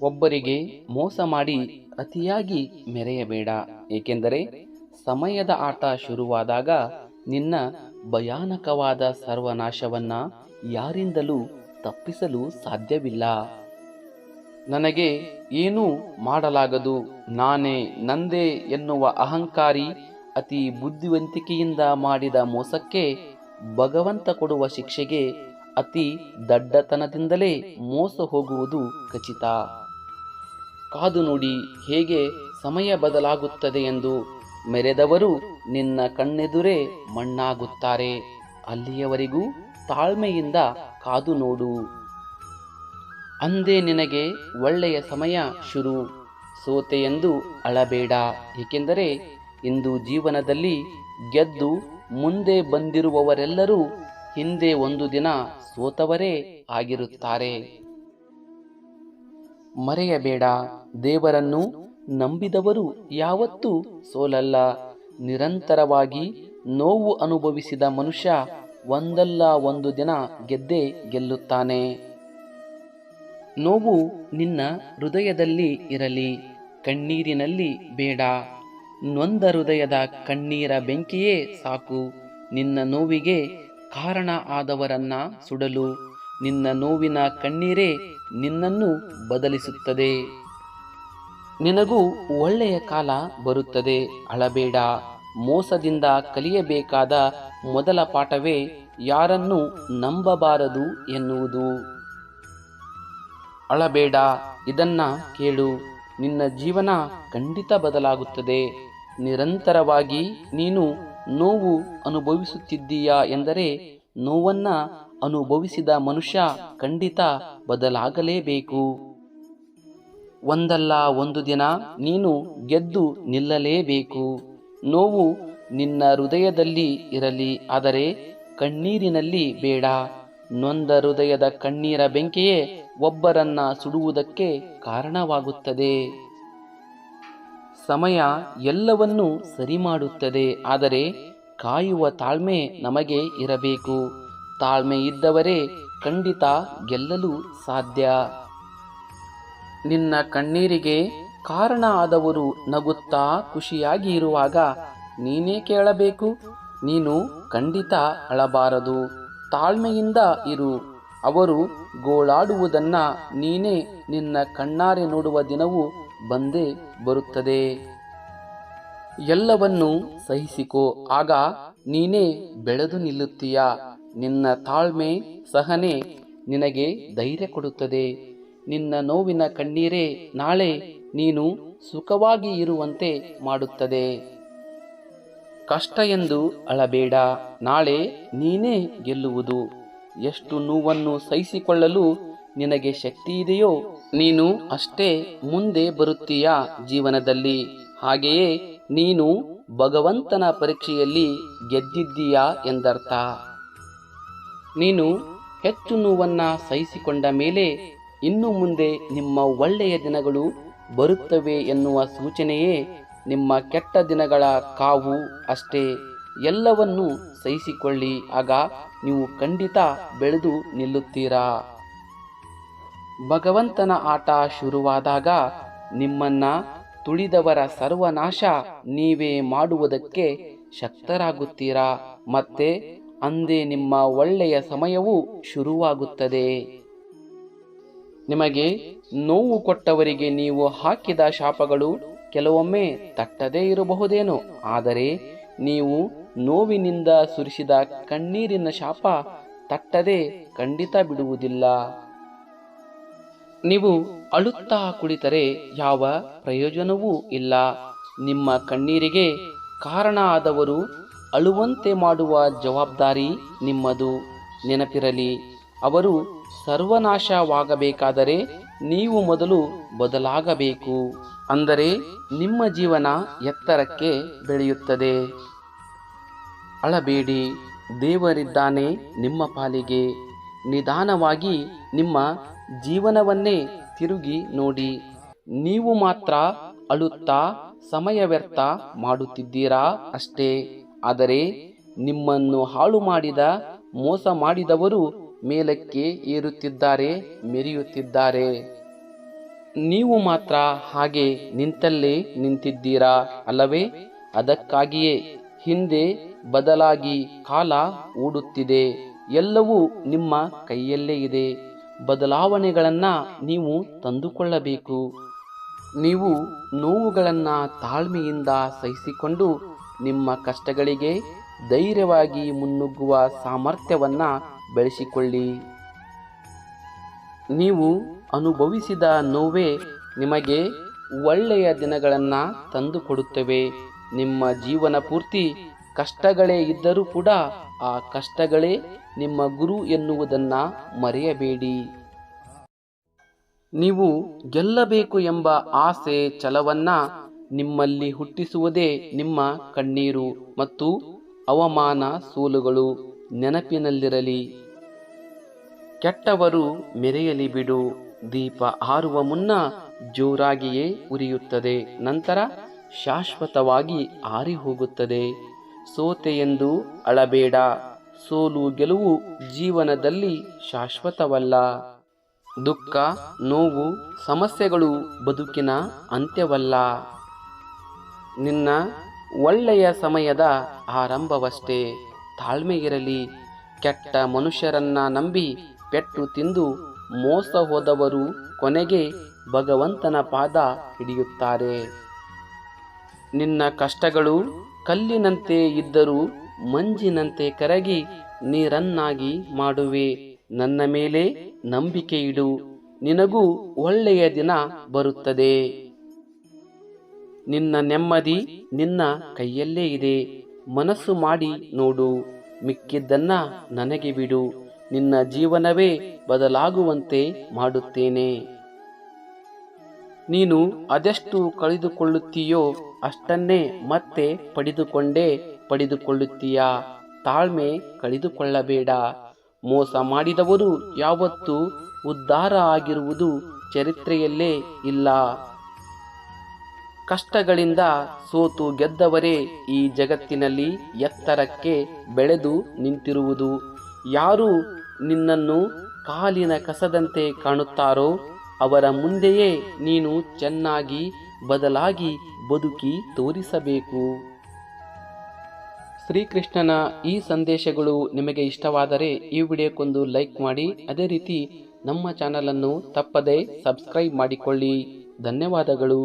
ಒಬ್ಬರಿಗೆ ಮೋಸ ಮಾಡಿ ಅತಿಯಾಗಿ ಮೆರೆಯಬೇಡ, ಏಕೆಂದರೆ ಸಮಯದ ಆಟ ಶುರುವಾದಾಗ ನಿನ್ನ ಭಯಾನಕವಾದ ಸರ್ವನಾಶವನ್ನ ಯಾರಿಂದಲೂ ತಪ್ಪಿಸಲು ಸಾಧ್ಯವಿಲ್ಲ. ನನಗೆ ಏನೂ ಮಾಡಲಾಗದು, ನಾನೇ ನಂದೇ ಎನ್ನುವ ಅಹಂಕಾರಿ, ಅತಿ ಬುದ್ಧಿವಂತಿಕೆಯಿಂದ ಮಾಡಿದ ಮೋಸಕ್ಕೆ ಭಗವಂತ ಕೊಡುವ ಶಿಕ್ಷೆಗೆ ಅತಿ ದಡ್ಡತನದಿಂದಲೇ ಮೋಸ ಹೋಗುವುದು ಖಚಿತ. ಕಾದು ನೋಡಿ ಹೇಗೆ ಸಮಯ ಬದಲಾಗುತ್ತದೆ ಎಂದು ಮೆರೆದವರು ನಿನ್ನ ಕಣ್ಣೆದುರೇ ಮಣ್ಣಾಗುತ್ತಾರೆ. ಅಲ್ಲಿಯವರೆಗೂ ತಾಳ್ಮೆಯಿಂದ ಕಾದು ನೋಡು. ಅಂದೇ ನಿನಗೆ ಒಳ್ಳೆಯ ಸಮಯ ಶುರು. ಸೋತೆ ಎಂದು ಅಳಬೇಡ. ಏಕೆಂದರೆ ಇಂದು ಜೀವನದಲ್ಲಿ ಗೆದ್ದು ಮುಂದೆ ಬಂದಿರುವವರೆಲ್ಲರೂ ಹಿಂದೆ ಒಂದು ದಿನ ಸೋತವರೇ ಆಗಿರುತ್ತಾರೆ. ಮರೆಯಬೇಡ. ದೇವರನ್ನು ನಂಬಿದವರು ಯಾವತ್ತೂ ಸೋಲಲ್ಲ. ನಿರಂತರವಾಗಿ ನೋವು ಅನುಭವಿಸಿದ ಮನುಷ್ಯ ಒಂದಲ್ಲ ಒಂದು ದಿನ ಗೆದ್ದೇ ಗೆಲ್ಲುತ್ತಾನೆ. ನೋವು ನಿನ್ನ ಹೃದಯದಲ್ಲಿ ಇರಲಿ, ಕಣ್ಣೀರಿನಲ್ಲಿ ಬೇಡ. ನೊಂದ ಹೃದಯದ ಕಣ್ಣೀರ ಬೆಂಕಿಯೇ ಸಾಕು. ನಿನ್ನ ನೋವಿಗೆ ಕಾರಣ ಆದವರನ್ನ ಸುಡಲು. ನಿನ್ನ ನೋವಿನ ಕಣ್ಣೀರೇ ನಿನ್ನನ್ನು ಬದಲಿಸುತ್ತದೆ. ನಿನಗೂ ಒಳ್ಳೆಯ ಕಾಲ ಬರುತ್ತದೆ. ಅಳಬೇಡ. ಮೋಸದಿಂದ ಕಲಿಯಬೇಕಾದ ಮೊದಲ ಪಾಠವೇ ಯಾರನ್ನು ನಂಬಬಾರದು ಎನ್ನುವುದು. ಅಳಬೇಡ. ಇದನ್ನ ಕೇಳು. ನಿನ್ನ ಜೀವನ ಖಂಡಿತ ಬದಲಾಗುತ್ತದೆ. ನಿರಂತರವಾಗಿ ನೀನು ನೋವು ಅನುಭವಿಸುತ್ತಿದ್ದೀಯಾ ಎಂದರೆ ನೋವನ್ನ ಅನುಭವಿಸಿದ ಮನುಷ್ಯ ಖಂಡಿತ ಬದಲಾಗಲೇಬೇಕು. ಒಂದಲ್ಲ ಒಂದು ದಿನ ನೀನು ಗೆದ್ದು ನಿಲ್ಲಲೇಬೇಕು. ನೋವು ನಿನ್ನ ಹೃದಯದಲ್ಲಿ ಇರಲಿ, ಆದರೆ ಕಣ್ಣೀರಿನಲ್ಲಿ ಬೇಡ. ನೊಂದ ಹೃದಯದ ಕಣ್ಣೀರ ಬೆಂಕಿಯೇ ಒಬ್ಬರನ್ನ ಸುಡುವುದಕ್ಕೆ ಕಾರಣವಾಗುತ್ತದೆ. ಸಮಯ ಎಲ್ಲವನ್ನೂ ಸರಿ ಮಾಡುತ್ತದೆ ಆದರೆ ಕಾಯುವ ತಾಳ್ಮೆ ನಮಗೆ ಇರಬೇಕು. ತಾಳ್ಮೆ ಇದ್ದವರೇ ಖಂಡಿತ ಗೆಲ್ಲಲು ಸಾಧ್ಯ. ನಿನ್ನ ಕಣ್ಣೀರಿಗೆ ಕಾರಣ ಆದವರು ನಗುತ್ತಾ ಖುಷಿಯಾಗಿ ಇರುವಾಗ ನೀನೇ ಕೇಳಬೇಕು. ನೀನು ಖಂಡಿತ ಅಳಬಾರದು. ತಾಳ್ಮೆಯಿಂದ ಇರು. ಅವರು ಗೋಳಾಡುವುದನ್ನ ನೀನೇ ನಿನ್ನ ಕಣ್ಣಾರೆ ನೋಡುವ ದಿನವೂ ಬಂದೇ ಬರುತ್ತದೆ. ಎಲ್ಲವನ್ನೂ ಸಹಿಸಿಕೋ. ಆಗ ನೀನೇ ಬೆಳೆದು ನಿಲ್ಲುತ್ತೀಯ. ನಿನ್ನ ತಾಳ್ಮೆ ಸಹನೆ ನಿನಗೆ ಧೈರ್ಯ ಕೊಡುತ್ತದೆ. ನಿನ್ನ ನೋವಿನ ಕಣ್ಣೀರೇ ನಾಳೆ ನೀನು ಸುಖವಾಗಿ ಇರುವಂತೆ ಮಾಡುತ್ತದೆ. ಕಷ್ಟ ಎಂದು ಅಳಬೇಡ, ನಾಳೆ ನೀನೇ ಗೆಲ್ಲುವುದು. ಎಷ್ಟು ನೋವನ್ನು ಸಹಿಸಿಕೊಳ್ಳಲು ನಿನಗೆ ಶಕ್ತಿ ಇದೆಯೋ ನೀನು ಅಷ್ಟೇ ಮುಂದೆ ಬರುತ್ತೀಯ ಜೀವನದಲ್ಲಿ. ಹಾಗೆಯೇ ನೀನು ಭಗವಂತನ ಪರೀಕ್ಷೆಯಲ್ಲಿ ಗೆದ್ದಿದ್ದೀಯಾ ಎಂದರ್ಥ. ನೀನು ಹೆಚ್ಚು ನೋವನ್ನು ಸಹಿಸಿಕೊಂಡ ಮೇಲೆ ಇನ್ನು ಮುಂದೆ ನಿಮ್ಮ ಒಳ್ಳೆಯ ದಿನಗಳು ಬರುತ್ತವೆ ಎನ್ನುವ ಸೂಚನೆಯೇ ನಿಮ್ಮ ಕೆಟ್ಟ ದಿನಗಳ ಕಾವು ಅಷ್ಟೇ. ಎಲ್ಲವನ್ನೂ ಸಹಿಸಿಕೊಳ್ಳಿ, ಆಗ ನೀವು ಖಂಡಿತ ಬೆಳೆದು ನಿಲ್ಲುತ್ತೀರಾ. ಭಗವಂತನ ಆಟ ಶುರುವಾದಾಗ ನಿಮ್ಮನ್ನ ತುಳಿದವರ ಸರ್ವನಾಶ ನೀವೇ ಮಾಡುವುದಕ್ಕೆ ಶಕ್ತರಾಗುತ್ತೀರಾ. ಮತ್ತೆ ಅಂದೇ ನಿಮ್ಮ ಒಳ್ಳೆಯ ಸಮಯವು ಶುರುವಾಗುತ್ತದೆ. ನಿಮಗೆ ನೋವು ಕೊಟ್ಟವರಿಗೆ ನೀವು ಹಾಕಿದ ಶಾಪಗಳು ಕೆಲವೊಮ್ಮೆ ತಟ್ಟದೇ ಇರಬಹುದೇನೋ. ಆದರೆ ನೀವು ನೋವಿನಿಂದ ಸುರಿಸಿದ ಕಣ್ಣೀರಿನ ಶಾಪ ತಟ್ಟದೆ ಖಂಡಿತ ಬಿಡುವುದಿಲ್ಲ. ನೀವು ಅಳುತ್ತಾ ಕುಳಿತರೆ ಯಾವ ಪ್ರಯೋಜನವೂ ಇಲ್ಲ. ನಿಮ್ಮ ಕಣ್ಣೀರಿಗೆ ಕಾರಣ ಆದವರು ಅಳುವಂತೆ ಮಾಡುವ ಜವಾಬ್ದಾರಿ ನಿಮ್ಮದು. ನೆನಪಿರಲಿ ಅವರು ಸರ್ವನಾಶವಾಗಬೇಕಾದರೆ ನೀವು ಮೊದಲು ಬದಲಾಗಬೇಕು. ಅಂದರೆ ನಿಮ್ಮ ಜೀವನ ಎತ್ತರಕ್ಕೆ ಬೆಳೆಯುತ್ತದೆ. ಅಳಬೇಡಿ, ದೇವರಿದ್ದಾನೆ ನಿಮ್ಮ ಪಾಲಿಗೆ. ನಿಧಾನವಾಗಿ ನಿಮ್ಮ ಜೀವನವನ್ನೇ ತಿರುಗಿ ನೋಡಿ. ನೀವು ಮಾತ್ರ ಅಳುತ್ತಾ ಸಮಯ ವ್ಯರ್ಥ ಮಾಡುತ್ತಿದ್ದೀರಾ ಅಷ್ಟೇ. ಆದರೆ ನಿಮ್ಮನ್ನು ಹಾಳು ಮಾಡಿದ ಮೋಸ ಮಾಡಿದವರು ಮೇಲಕ್ಕೆ ಏರುತ್ತಿದ್ದಾರೆ, ಮೆರೆಯುತ್ತಿದ್ದಾರೆ. ನೀವು ಮಾತ್ರ ಹಾಗೆ ನಿಂತಲ್ಲೇ ನಿಂತಿದ್ದೀರಾ ಅಲ್ಲವೇ? ಅದಕ್ಕಾಗಿಯೇ ಹಿಂದೆ ಬದಲಾಗಿ ಕಾಲ ಓಡುತ್ತಿದೆ. ಎಲ್ಲವೂ ನಿಮ್ಮ ಕೈಯಲ್ಲೇ ಇದೆ. ಬದಲಾವಣೆಗಳನ್ನು ನೀವು ತಂದುಕೊಳ್ಳಬೇಕು. ನೀವು ನೋವುಗಳನ್ನು ತಾಳ್ಮೆಯಿಂದ ಸಹಿಸಿಕೊಂಡು ನಿಮ್ಮ ಕಷ್ಟಗಳಿಗೆ ಧೈರ್ಯವಾಗಿ ಮುನ್ನುಗ್ಗುವ ಸಾಮರ್ಥ್ಯವನ್ನು ಬೆಳೆಸಿಕೊಳ್ಳಿ. ನೀವು ಅನುಭವಿಸಿದ ನೋವೇ ನಿಮಗೆ ಒಳ್ಳೆಯ ದಿನಗಳನ್ನು ತಂದುಕೊಡುತ್ತವೆ. ನಿಮ್ಮ ಜೀವನ ಪೂರ್ತಿ ಕಷ್ಟಗಳೇ ಇದ್ದರೂ ಕೂಡ ಆ ಕಷ್ಟಗಳೇ ನಿಮ್ಮ ಗುರು ಎನ್ನುವುದನ್ನು ಮರೆಯಬೇಡಿ. ನೀವು ಗೆಲ್ಲಬೇಕು ಎಂಬ ಆಸೆ, ಛಲವನ್ನ ನಿಮ್ಮಲ್ಲಿ ಹುಟ್ಟಿಸುವುದೇ ನಿಮ್ಮ ಕಣ್ಣೀರು ಮತ್ತು ಅವಮಾನ ಸೋಲುಗಳು. ನೆನಪಿನಲ್ಲಿರಲಿ. ಕೆಟ್ಟವರು ಮೆರೆಯಲಿ ಬಿಡು. ದೀಪ ಹಾರುವ ಮುನ್ನ ಜೋರಾಗಿಯೇ ಉರಿಯುತ್ತದೆ. ನಂತರ ಶಾಶ್ವತವಾಗಿ ಆರಿ ಹೋಗುತ್ತದೆ. ಸೋತೆ ಎಂದು ಅಳಬೇಡ. ಸೋಲು ಗೆಲುವು ಜೀವನದಲ್ಲಿ ಶಾಶ್ವತವಲ್ಲ. ದುಃಖ, ನೋವು, ಸಮಸ್ಯೆಗಳು ಬದುಕಿನ ಅಂತ್ಯವಲ್ಲ. ನಿನ್ನ ಒಳ್ಳೆಯ ಸಮಯದ ಆರಂಭವಷ್ಟೇ. ತಾಳ್ಮೆ ಇರಲಿ ಕೆಟ್ಟ ಮನುಷ್ಯರನ್ನ ನಂಬಿ ಪೆಟ್ಟು ತಿಂದು ಮೋಸ ಹೋದವರು ಕೊನೆಗೆ ಭಗವಂತನ ಪಾದ ಹಿಡಿಯುತ್ತಾರೆ. ನಿನ್ನ ಕಷ್ಟಗಳು ಕಲ್ಲಿನಂತೆ ಇದ್ದರೂ ಮಂಜಿನಂತೆ ಕರಗಿ ನೀರನ್ನಾಗಿ ಮಾಡುವೆ. ನನ್ನ ಮೇಲೆ ನಂಬಿಕೆ ಇಡು. ನಿನಗೂ ಒಳ್ಳೆಯ ದಿನ ಬರುತ್ತದೆ. ನಿನ್ನ ನೆಮ್ಮದಿ ನಿನ್ನ ಕೈಯಲ್ಲೇ ಇದೆ. ಮನಸ್ಸು ಮಾಡಿ ನೋಡು, ಮಿಕ್ಕಿದ್ದನ್ನ ನನಗೆ ಬಿಡು, ನಿನ್ನ ಜೀವನವೇ ಬದಲಾಗುವಂತೆ ಮಾಡುತ್ತೇನೆ. ನೀನು ಅದೆಷ್ಟು ಕಳೆದುಕೊಳ್ಳುತ್ತೀಯೋ ಅಷ್ಟನ್ನೇ ಮತ್ತೆ ಪಡೆದುಕೊಂಡೇ ಪಡೆದುಕೊಳ್ಳುತ್ತೀಯಾ? ತಾಳ್ಮೆ ಕಳೆದುಕೊಳ್ಳಬೇಡ. ಮೋಸ ಮಾಡಿದವರು ಯಾವತ್ತೂ ಉದ್ಧಾರ ಆಗಿರುವುದು ಚರಿತ್ರೆಯಲ್ಲೇ ಇಲ್ಲ. ಕಷ್ಟಗಳಿಂದ ಸೋತು ಗೆದ್ದವರೇ ಈ ಜಗತ್ತಿನಲ್ಲಿ ಎತ್ತರಕ್ಕೆ ಬೆಳೆದು ನಿಂತಿರುವುದು. ಯಾರು ನಿನ್ನನ್ನು ಕಾಲಿನ ಕಸದಂತೆ ಕಾಣುತ್ತಾರೋ ಅವರ ಮುಂದೆಯೇ ನೀನು ಚೆನ್ನಾಗಿ ಬದಲಾಗಿ ಬದುಕಿ ತೋರಿಸಬೇಕು. ಶ್ರೀಕೃಷ್ಣನ ಈ ಸಂದೇಶಗಳು ನಿಮಗೆ ಇಷ್ಟವಾದರೆ ಈ ವಿಡಿಯೋಕ್ಕೊಂದು ಲೈಕ್ ಮಾಡಿ, ಅದೇ ರೀತಿ ನಮ್ಮ ಚಾನಲನ್ನು ತಪ್ಪದೇ ಸಬ್ಸ್ಕ್ರೈಬ್ ಮಾಡಿಕೊಳ್ಳಿ. ಧನ್ಯವಾದಗಳು.